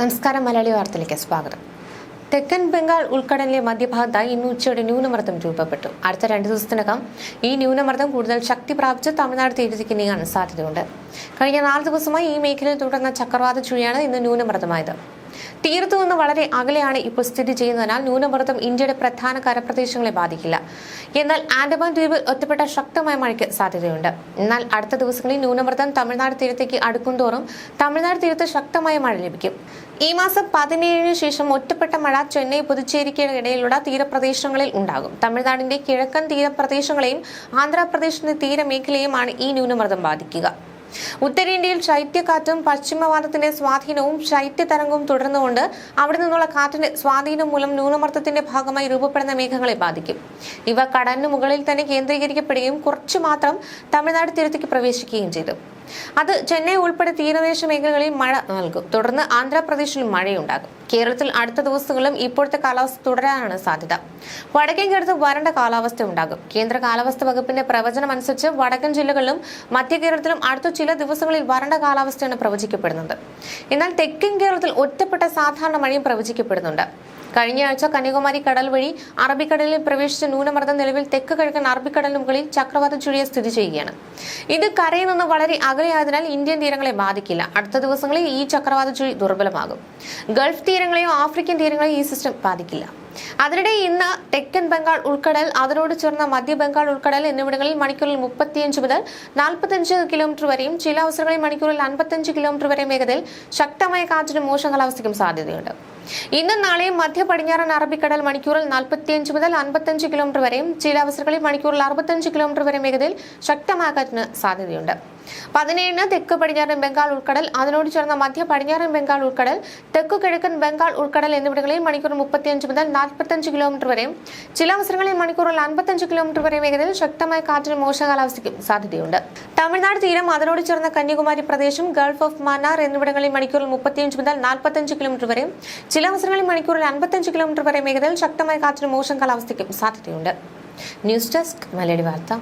നമസ്കാരം മലയാളി വാർത്തയിലേക്ക് സ്വാഗതം. തെക്കൻ ബംഗാൾ ഉൾക്കടലിലെ മധ്യഭാഗത്തായി ഇന്ന് ഉച്ചയോടെ ന്യൂനമർദ്ദം രൂപപ്പെട്ടു. അടുത്ത രണ്ട് ദിവസത്തിനകം ഈ ന്യൂനമർദ്ദം കൂടുതൽ ശക്തി പ്രാപിച്ച് തമിഴ്നാട് തീരത്തേക്ക് നീങ്ങാൻ സാധ്യതയുണ്ട്. കഴിഞ്ഞ നാല് ദിവസമായി ഈ മേഖലയിൽ തുടർന്ന ചക്രവാത ചുഴിയാണ് ഇന്ന് ന്യൂനമർദ്ദമായത്. തീരത്തു നിന്ന് വളരെ അകലെയാണ് ഇപ്പോൾ സ്ഥിതി ചെയ്യുന്നതിനാൽ ന്യൂനമർദ്ദം ഇന്ത്യയുടെ പ്രധാന കരപ്രദേശങ്ങളെ ബാധിക്കില്ല. എന്നാൽ ആൻഡമാൻ ദ്വീപിൽ ഒറ്റപ്പെട്ട ശക്തമായ മഴയ്ക്ക് സാധ്യതയുണ്ട്. എന്നാൽ അടുത്ത ദിവസങ്ങളിൽ ന്യൂനമർദ്ദം തമിഴ്നാട് തീരത്തേക്ക് അടുക്കുംതോറും തമിഴ്നാട് തീരത്ത് ശക്തമായ മഴ ലഭിക്കും. ഈ മാസം പതിനേഴിന് ശേഷം ഒറ്റപ്പെട്ട മഴ ചെന്നൈ പുതുച്ചേരിക്ക് ഇടയിലുള്ള തീരപ്രദേശങ്ങളിൽ ഉണ്ടാകും. തമിഴ്നാടിന്റെ കിഴക്കൻ തീരപ്രദേശങ്ങളെയും ആന്ധ്രാപ്രദേശിന്റെ തീരമേഖലയുമാണ് ഈ ന്യൂനമർദ്ദം ബാധിക്കുക. ഉത്തരേന്ത്യയിൽ ശൈത്യക്കാറ്റും പശ്ചിമവാദത്തിന്റെ സ്വാധീനവും ശൈത്യതരംഗവും തുടർന്നുകൊണ്ട് അവിടെ നിന്നുള്ള കാറ്റിന്റെ സ്വാധീനം മൂലം ന്യൂനമർദ്ദത്തിന്റെ ഭാഗമായി രൂപപ്പെടുന്ന മേഘങ്ങളെ ബാധിക്കും. ഇവ കടലിന് മുകളിൽ തന്നെ കേന്ദ്രീകരിക്കപ്പെടുകയും കുറച്ചു മാത്രം തമിഴ്നാട് തീരത്തേക്ക് പ്രവേശിക്കുകയും ചെയ്തു. അത് ചെന്നൈ ഉൾപ്പെടെ തീരദേശ മേഖലകളിൽ മഴ നൽകും. തുടർന്ന് ആന്ധ്രാപ്രദേശിൽ മഴയുണ്ടാകും. കേരളത്തിൽ അടുത്ത ദിവസങ്ങളിലും ഇപ്പോഴത്തെ കാലാവസ്ഥ തുടരാനാണ് സാധ്യത. വടക്കൻ കേരളത്തിൽ വരണ്ട കാലാവസ്ഥ ഉണ്ടാകും. കേന്ദ്ര കാലാവസ്ഥ വകുപ്പിന്റെ പ്രവചനം അനുസരിച്ച് വടക്കൻ ജില്ലകളിലും മധ്യ കേരളത്തിലും അടുത്ത ചില ദിവസങ്ങളിൽ വരണ്ട കാലാവസ്ഥയാണ് പ്രവചിക്കപ്പെടുന്നത്. എന്നാൽ തെക്കൻ കേരളത്തിൽ ഒറ്റപ്പെട്ട സാധാരണ മഴയും പ്രവചിക്കപ്പെടുന്നുണ്ട്. കഴിഞ്ഞ ആഴ്ച കന്യാകുമാരി കടൽ വഴി അറബിക്കടലിൽ പ്രവേശിച്ച ന്യൂനമർദ്ദം നിലവിൽ തെക്ക് കിഴക്കൻ അറബിക്കടലിന് മുകളിൽ ചക്രവാത ചുഴിയെ സ്ഥിതി ചെയ്യുകയാണ്. ഇത് കരയിൽ നിന്ന് വളരെ അകലെയായതിനാൽ ഇന്ത്യൻ തീരങ്ങളെ ബാധിക്കില്ല. അടുത്ത ദിവസങ്ങളിൽ ഈ ചക്രവാത ചുഴി ദുർബലമാകും. ഗൾഫ് തീരങ്ങളെയോ ആഫ്രിക്കൻ തീരങ്ങളെയോ ഈ സിസ്റ്റം ബാധിക്കില്ല. അതിനിടെ ഇന്ന് തെക്കൻ ബംഗാൾ ഉൾക്കടൽ അതിനോട് ചേർന്ന മധ്യ ബംഗാൾ ഉൾക്കടൽ എന്നിവിടങ്ങളിൽ മണിക്കൂറിൽ മുപ്പത്തിയഞ്ച് മുതൽ നാൽപ്പത്തഞ്ച് കിലോമീറ്റർ വരെയും ചില അവസരങ്ങളിൽ മണിക്കൂറിൽ അൻപത്തഞ്ച് കിലോമീറ്റർ വരെയും വേഗതയിൽ ശക്തമായ കാറ്റിനും മോശം കാലാവസ്ഥയ്ക്കും സാധ്യതയുണ്ട്. ഇന്നും നാളെയും മധ്യ പടിഞ്ഞാറൻ അറബിക്കടൽ മണിക്കൂറിൽ നാൽപ്പത്തിയഞ്ച് മുതൽ അൻപത്തഞ്ച് കിലോമീറ്റർ വരെയും ചില അവസരങ്ങളിൽ മണിക്കൂറിൽ അറുപത്തഞ്ച് കിലോമീറ്റർ വരെയും വേഗതയിൽ ശക്തമായ കാറ്റിന് സാധ്യതയുണ്ട്. പതിനേഴിന് തെക്ക് പടിഞ്ഞാറൻ ബംഗാൾ ഉൾക്കടൽ അതിനോട് ചേർന്ന മധ്യ പടിഞ്ഞാറൻ ബംഗാൾ ഉൾക്കടൽ തെക്കു കിഴക്കൻ ബംഗാൾ ഉൾക്കടൽ എന്നിവിടങ്ങളിൽ മണിക്കൂർ മുപ്പത്തിയഞ്ച് മുതൽ നാൽപ്പത്തഞ്ച് കിലോമീറ്റർ വരെയും ചില അവസരങ്ങളിൽ മണിക്കൂറിൽ അൻപത്തഞ്ച് കിലോമീറ്റർ വരെയും വേഗതയിൽ ശക്തമായ കാറ്റിനും മോശ കാലാവസ്ഥയ്ക്കും സാധ്യതയുണ്ട്. തമിഴ്നാട് തീരം അതിനോട് ചേർന്ന കന്യാകുമാരി പ്രദേശം ഗൾഫ് ഓഫ് മന്നാർ എന്നിവിടങ്ങളിൽ മണിക്കൂറിൽ മുപ്പത്തിയഞ്ച് മുതൽ നാൽപ്പത്തഞ്ച് കിലോമീറ്റർ വരെയും ചില അവസരങ്ങളിൽ മണിക്കൂറിൽ അൻപത്തഞ്ച് കിലോമീറ്റർ വരെ വേഗതയിൽ ശക്തമായ കാറ്റിനും മോശം കാലാവസ്ഥയ്ക്കും സാധ്യതയുണ്ട്. ന്യൂസ് ഡെസ്ക് മലയാളി വാർത്ത.